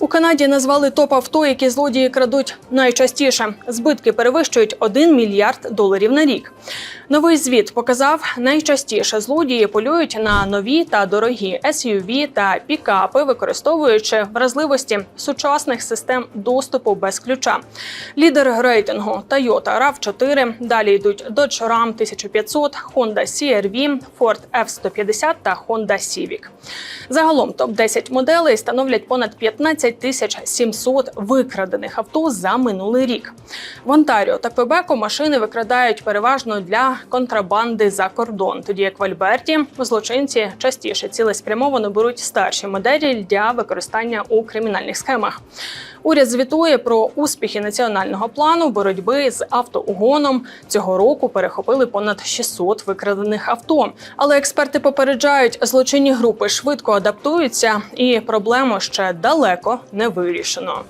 У Канаді назвали топ авто, які злодії крадуть найчастіше. Збитки перевищують 1 мільярд доларів на рік. Новий звіт показав, найчастіше злодії полюють на нові та дорогі SUV та пікапи, використовуючи вразливості сучасних систем доступу без ключа. Лідер рейтингу Toyota RAV4, далі йдуть Dodge Ram 1500, Honda CR-V, Ford F-150 та Honda Civic. Загалом топ-10 моделей становлять понад 15 тисяч 700 викрадених авто за минулий рік. В Онтаріо та Квебеку машини викрадають переважно для контрабанди за кордон, тоді як в Альберті злочинці частіше цілеспрямовано беруть старші моделі для використання у кримінальних схемах. Уряд звітує про успіхи національного плану боротьби з автоугоном. Цього року перехопили понад 600 викрадених авто. Але експерти попереджають, злочинні групи швидко адаптуються, і проблему ще далеко не вирішено.